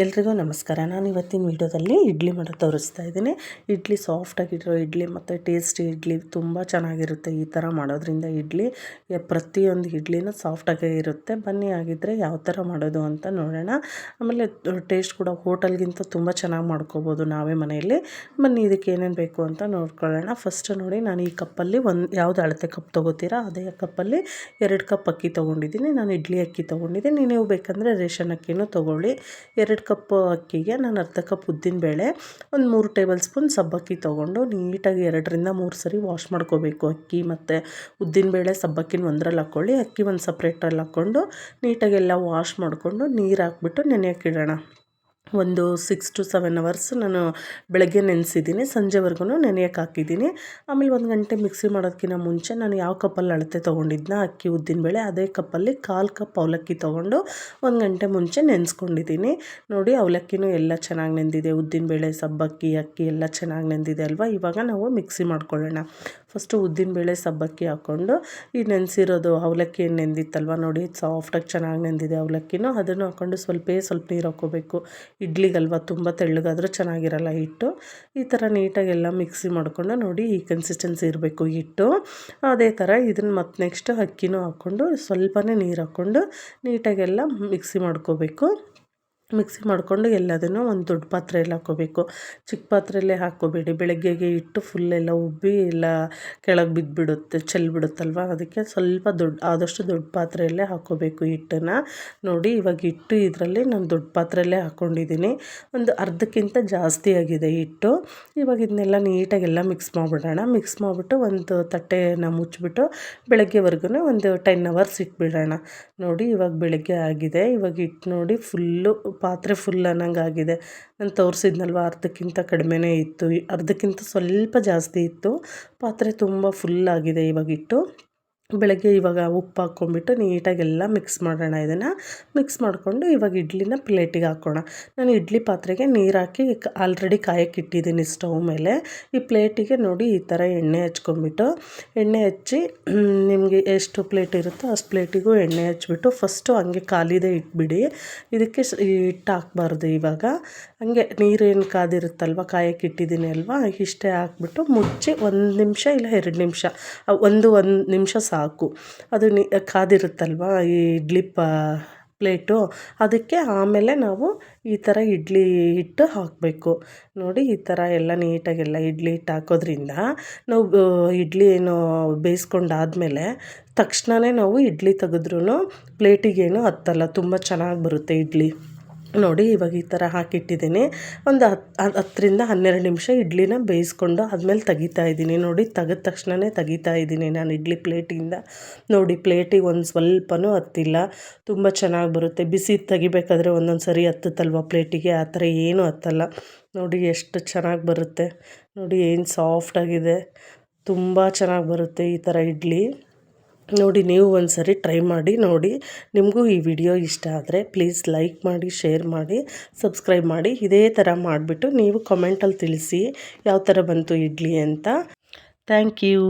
ಎಲ್ರಿಗೂ ನಮಸ್ಕಾರ. ನಾನು ಇವತ್ತಿನ ವೀಡಿಯೋದಲ್ಲಿ ಇಡ್ಲಿ ಮಾಡೋ ತೋರಿಸ್ತಾ ಇದ್ದೀನಿ. ಇಡ್ಲಿ ಸಾಫ್ಟಾಗಿರೋ ಇಡ್ಲಿ ಮತ್ತು ಟೇಸ್ಟಿ ಇಡ್ಲಿ ತುಂಬ ಚೆನ್ನಾಗಿರುತ್ತೆ ಈ ಥರ ಮಾಡೋದ್ರಿಂದ ಇಡ್ಲಿ. ಪ್ರತಿಯೊಂದು ಇಡ್ಲಿನೂ ಸಾಫ್ಟಾಗೇ ಇರುತ್ತೆ. ಬನ್ನಿ ಆಗಿದ್ದರೆ ಯಾವ ಥರ ಮಾಡೋದು ಅಂತ ನೋಡೋಣ. ಆಮೇಲೆ ಟೇಸ್ಟ್ ಕೂಡ ಹೋಟೆಲ್ಗಿಂತ ತುಂಬ ಚೆನ್ನಾಗಿ ಮಾಡ್ಕೋಬೋದು ನಾವೇ ಮನೆಯಲ್ಲಿ. ಬನ್ನಿ ಇದಕ್ಕೆ ಏನೇನು ಬೇಕು ಅಂತ ನೋಡ್ಕೊಳ್ಳೋಣ. ಫಸ್ಟ್ ನೋಡಿ, ನಾನು ಈ ಕಪ್ಪಲ್ಲಿ ಒಂದು, ಯಾವುದು ಅಳತೆ ಕಪ್ ತೊಗೋತೀರಾ ಅದೇ ಕಪ್ಪಲ್ಲಿ ಎರಡು ಕಪ್ ಅಕ್ಕಿ ತೊಗೊಂಡಿದ್ದೀನಿ. ನಾನು ಇಡ್ಲಿ ಅಕ್ಕಿ ತೊಗೊಂಡಿದ್ದೀನಿ. ನೀವು ಬೇಕಂದರೆ ರೇಷನ್ ಅಕ್ಕಿನೂ ತೊಗೊಳ್ಳಿ. ಎರಡು ಕಪ್ ಅಕ್ಕಿಗೆ, ನಾನು ಅರ್ಧ ಕಪ್ ಉದ್ದಿನಬೇಳೆ ಒಂದು ಮೂರು ಟೇಬಲ್ ಸ್ಪೂನ್ ಸಬ್ಬಕ್ಕಿ ತೊಗೊಂಡು ನೀಟಾಗಿ ಎರಡರಿಂದ ಮೂರು ಸರಿ ವಾಶ್ ಮಾಡ್ಕೋಬೇಕು ಅಕ್ಕಿ ಮತ್ತು ಉದ್ದಿನಬೇಳೆ ಸಬ್ಬಕ್ಕಿನ ಒಂದರಲ್ಲಿ ಹಾಕ್ಕೊಳ್ಳಿ ಅಕ್ಕಿ ಒಂದು ಸಪ್ರೇಟಲ್ಲಿ ಹಾಕ್ಕೊಂಡು ನೀಟಾಗಿ ಎಲ್ಲ ವಾಶ್ ಮಾಡಿಕೊಂಡು ನೀರು ಹಾಕ್ಬಿಟ್ಟು ನೆನೆಯೋಕ್ಕಿಡೋಣ ಒಂದು ಸಿಕ್ಸ್ ಟು ಸೆವೆನ್ ಅವರ್ಸ್ ನಾನು ಬೆಳಗ್ಗೆ ನೆನೆಸಿದ್ದೀನಿ ಸಂಜೆವರೆಗೂ ನೆನೆಯೋಕೆ ಹಾಕಿದ್ದೀನಿ. ಆಮೇಲೆ ಒಂದು ಗಂಟೆ ಮಿಕ್ಸಿ ಮಾಡೋದಕ್ಕಿಂತ ಮುಂಚೆ ನಾನು ಯಾವ ಕಪ್ಪಲ್ಲಿ ಅಳತೆ ತೊಗೊಂಡಿದ್ನ, ಅಕ್ಕಿ ಉದ್ದಿನಬೇಳೆ ಅದೇ ಕಪ್ಪಲ್ಲಿ ಕಾಲು ಕಪ್ ಅವಲಕ್ಕಿ ತೊಗೊಂಡು ಒಂದು ಗಂಟೆ ಮುಂಚೆ ನೆನೆಸ್ಕೊಂಡಿದ್ದೀನಿ. ನೋಡಿ ಅವಲಕ್ಕಿನೂ ಎಲ್ಲ ಚೆನ್ನಾಗಿ ನೆಂದಿದೆ ಉದ್ದಿನಬೇಳೆ ಸಬ್ಬಕ್ಕಿ, ಅಕ್ಕಿ ಎಲ್ಲ ಚೆನ್ನಾಗಿ ನೆಂದಿದೆ ಅಲ್ವಾ? ಇವಾಗ ನಾವು ಮಿಕ್ಸಿ ಮಾಡ್ಕೊಳ್ಳೋಣ. ಫಸ್ಟು ಉದ್ದಿನಬೇಳೆ ಸಬ್ಬಕ್ಕಿ ಹಾಕ್ಕೊಂಡು, ಈ ನೆನೆಸಿರೋದು ಅವಲಕ್ಕಿ ನೆಂದಿತ್ತಲ್ವ ನೋಡಿ ಸಾಫ್ಟಾಗಿ ಚೆನ್ನಾಗಿ ನೆಂದಿದೆ ಅವಲಕ್ಕಿನೂ, ಅದನ್ನು ಹಾಕ್ಕೊಂಡು ಸ್ವಲ್ಪೇ ಸ್ವಲ್ಪ ನೀರು ಹಾಕ್ಕೋಬೇಕು. ಇಡ್ಲಿಗಲ್ವ ತುಂಬ ತೆಳ್ಳಗಾದರೂ ಚೆನ್ನಾಗಿರಲ್ಲ ಹಿಟ್ಟು. ಈ ಥರ ನೀಟಾಗೆಲ್ಲ ಮಿಕ್ಸಿ ಮಾಡಿಕೊಂಡು ನೋಡಿ, ಈ ಕನ್ಸಿಸ್ಟೆನ್ಸಿ ಇರಬೇಕು ಹಿಟ್ಟು. ಅದೇ ಥರ ಇದನ್ನು ಮತ್ತು ನೆಕ್ಸ್ಟ್ ಅಕ್ಕಿನೂ ಹಾಕ್ಕೊಂಡು ಸ್ವಲ್ಪನೇ ನೀರು ಹಾಕ್ಕೊಂಡು ನೀಟಾಗೆಲ್ಲ ಮಿಕ್ಸಿ ಮಾಡ್ಕೋಬೇಕು. ಮಿಕ್ಸಿ ಮಾಡಿಕೊಂಡು ಎಲ್ಲದನ್ನು ಒಂದು ದೊಡ್ಡ ಪಾತ್ರೆಯಲ್ಲಿ ಹಾಕ್ಕೋಬೇಕು ಚಿಕ್ಕ ಪಾತ್ರೆಯಲ್ಲೇ ಹಾಕ್ಕೋಬೇಡಿ ಬೆಳಗ್ಗೆಗೆ ಇಟ್ಟು ಫುಲ್ಲೆಲ್ಲ ಉಬ್ಬಿ ಎಲ್ಲ ಕೆಳಗೆ ಬಿದ್ದುಬಿಡುತ್ತೆ ಚೆಲ್ಬಿಡುತ್ತಲ್ವ ಅದಕ್ಕೆ ಸ್ವಲ್ಪ ದೊಡ್ಡ, ಆದಷ್ಟು ದೊಡ್ಡ ಪಾತ್ರೆಯಲ್ಲೇ ಹಾಕ್ಕೋಬೇಕು ಹಿಟ್ಟನ್ನು. ನೋಡಿ, ಇವಾಗ ಹಿಟ್ಟು ಇದರಲ್ಲಿ ನಾನು ದೊಡ್ಡ ಪಾತ್ರೆಯಲ್ಲೇ ಹಾಕ್ಕೊಂಡಿದ್ದೀನಿ ಒಂದು ಅರ್ಧಕ್ಕಿಂತ ಜಾಸ್ತಿ ಆಗಿದೆ ಹಿಟ್ಟು. ಇವಾಗ ಇದನ್ನೆಲ್ಲ ನೀಟಾಗೆಲ್ಲ ಮಿಕ್ಸ್ ಮಾಡಿಬಿಡೋಣ. ಮಿಕ್ಸ್ ಮಾಡಿಬಿಟ್ಟು ಒಂದು ತಟ್ಟೆನ ಮುಚ್ಚಿಬಿಟ್ಟು ಬೆಳಗ್ಗೆವರೆಗೂ ಒಂದು ಟೆನ್ ಅವರ್ಸ್ ಇಟ್ಬಿಡೋಣ. ನೋಡಿ, ಇವಾಗ ಬೆಳಗ್ಗೆ ಆಗಿದೆ. ಇವಾಗ ಹಿಟ್ಟು ನೋಡಿ ಫುಲ್ಲು ಪಾತ್ರೆ ಫುಲ್ ಅನ್ನಂಗಾಗಿದೆ. ನಾನು ತೋರಿಸಿದ್ನಲ್ವ, ಅರ್ಧಕ್ಕಿಂತ ಕಡಿಮೆನೇ ಇತ್ತು. ಅರ್ಧಕ್ಕಿಂತ ಸ್ವಲ್ಪ ಜಾಸ್ತಿ ಇತ್ತು. ಪಾತ್ರೆ ತುಂಬ ಫುಲ್ ಆಗಿದೆ ಬೆಳಗ್ಗೆ ಇವಾಗ ಉಪ್ಪು ಹಾಕ್ಕೊಂಬಿಟ್ಟು ನೀಟಾಗೆಲ್ಲ ಮಿಕ್ಸ್ ಮಾಡೋಣ ಇದನ್ನು. ಮಿಕ್ಸ್ ಮಾಡಿಕೊಂಡು ಇವಾಗ ಇಡ್ಲಿನ ಪ್ಲೇಟಿಗೆ ಹಾಕೋಣ. ನಾನು ಇಡ್ಲಿ ಪಾತ್ರೆಗೆ ನೀರು ಹಾಕಿ ಆಲ್ರೆಡಿ ಕಾಯಕ್ಕೆ ಇಟ್ಟಿದ್ದೀನಿ ಸ್ಟವ್ ಮೇಲೆ. ಈ ಪ್ಲೇಟಿಗೆ ನೋಡಿ ಈ ಥರ ಎಣ್ಣೆ ಹಚ್ಕೊಂಬಿಟ್ಟು ಎಣ್ಣೆ ಹಚ್ಚಿ ನಿಮಗೆ ಎಷ್ಟು ಪ್ಲೇಟ್ ಇರುತ್ತೋ ಅಷ್ಟು ಪ್ಲೇಟಿಗೂ ಎಣ್ಣೆ ಹಚ್ಬಿಟ್ಟು ಫಸ್ಟು ಹಂಗೆ ಕಾಲಿದೆ ಇಟ್ಬಿಡಿ. ಇದಕ್ಕೆ ಹಿಟ್ಟು ಹಾಕ್ಬಾರ್ದು ಇವಾಗ. ಹಂಗೆ ನೀರೇನು ಕಾದಿರುತ್ತಲ್ವ ಕಾಯಕ್ಕೆ ಇಟ್ಟಿದ್ದೀನಿ ಅಲ್ವಾ? ಇಷ್ಟೇ ಹಾಕ್ಬಿಟ್ಟು ಮುಚ್ಚಿ ಒಂದು ನಿಮಿಷ ಇಲ್ಲ ಎರಡು ನಿಮಿಷ. ಒಂದು ಒಂದು ನಿಮಿಷ ಸಾಕು. ಅದು ನಿ, ಕಾದಿರುತ್ತಲ್ವ ಈ ಇಡ್ಲಿ ಪ, ಪ್ಲೇಟು? ಅದಕ್ಕೆ ಆಮೇಲೆ ನಾವು ಈ ಥರ ಇಡ್ಲಿ ಹಿಟ್ಟು ಹಾಕಬೇಕು. ನೋಡಿ ಈ ಥರ ಎಲ್ಲ ನೀಟಾಗೆಲ್ಲ ಇಡ್ಲಿ ಹಿಟ್ಟು ಹಾಕೋದ್ರಿಂದ ನಾವು ಇಡ್ಲಿ ಏನು ಬೇಯಿಸ್ಕೊಂಡಾದ್ಮೇಲೆ ತಕ್ಷಣವೇ ನಾವು ಇಡ್ಲಿ ತೆಗೆದ್ರೂ ಪ್ಲೇಟಿಗೇನು ಹತ್ತಲ್ಲ. ತುಂಬ ಚೆನ್ನಾಗಿ ಬರುತ್ತೆ ಇಡ್ಲಿ. ನೋಡಿ, ಇವಾಗ ಈ ಥರ ಹಾಕಿಟ್ಟಿದ್ದೀನಿ. ಒಂದು ಹತ್ತು ಹತ್ತರಿಂದ ಹನ್ನೆರಡು ನಿಮಿಷ ಇಡ್ಲಿನ ಬೇಯಿಸ್ಕೊಂಡು ಆದಮೇಲೆ ತೆಗಿತಾ ಇದ್ದೀನಿ. ನೋಡಿ, ತೆಗೆದ ತಕ್ಷಣವೇ ತೆಗಿತಾ ಇದ್ದೀನಿ ನಾನು ಇಡ್ಲಿ ಪ್ಲೇಟಿಂದ. ನೋಡಿ, ಪ್ಲೇಟಿಗೆ ಒಂದು ಸ್ವಲ್ಪನೂ ಹತ್ತಿಲ್ಲ. ತುಂಬ ಚೆನ್ನಾಗಿ ಬರುತ್ತೆ. ಬಿಸಿ ತೆಗಿಬೇಕಾದ್ರೆ ಒಂದೊಂದು ಸರಿ ಹತ್ತುತ್ತಲ್ವ ಪ್ಲೇಟಿಗೆ? ಆ ಥರ ಏನೂ ಹತ್ತಲ್ಲ. ನೋಡಿ, ಎಷ್ಟು ಚೆನ್ನಾಗಿ ಬರುತ್ತೆ. ನೋಡಿ, ಏನು ಸಾಫ್ಟಾಗಿದೆ. ತುಂಬ ಚೆನ್ನಾಗಿ ಬರುತ್ತೆ ಈ ಥರ ಇಡ್ಲಿ. ನೋಡಿ ನೀವು ಒಂದು ಸರಿ ಟ್ರೈ ಮಾಡಿ, ನೋಡಿ ನಿಮಗೂ ಈ ವಿಡಿಯೋ ಇಷ್ಟ ಆದರೆ ಪ್ಲೀಸ್ ಲೈಕ್ ಮಾಡಿ ಶೇರ್ ಮಾಡಿ ಸಬ್ಸ್ಕ್ರೈಬ್ ಮಾಡಿ. ಇದೇ ಥರ ಮಾಡಿಬಿಟ್ಟು ನೀವು ಕಮೆಂಟಲ್ಲಿ ತಿಳಿಸಿ ಯಾವ ಥರ ಬಂತು ಇಡ್ಲಿ ಅಂತ. Thank you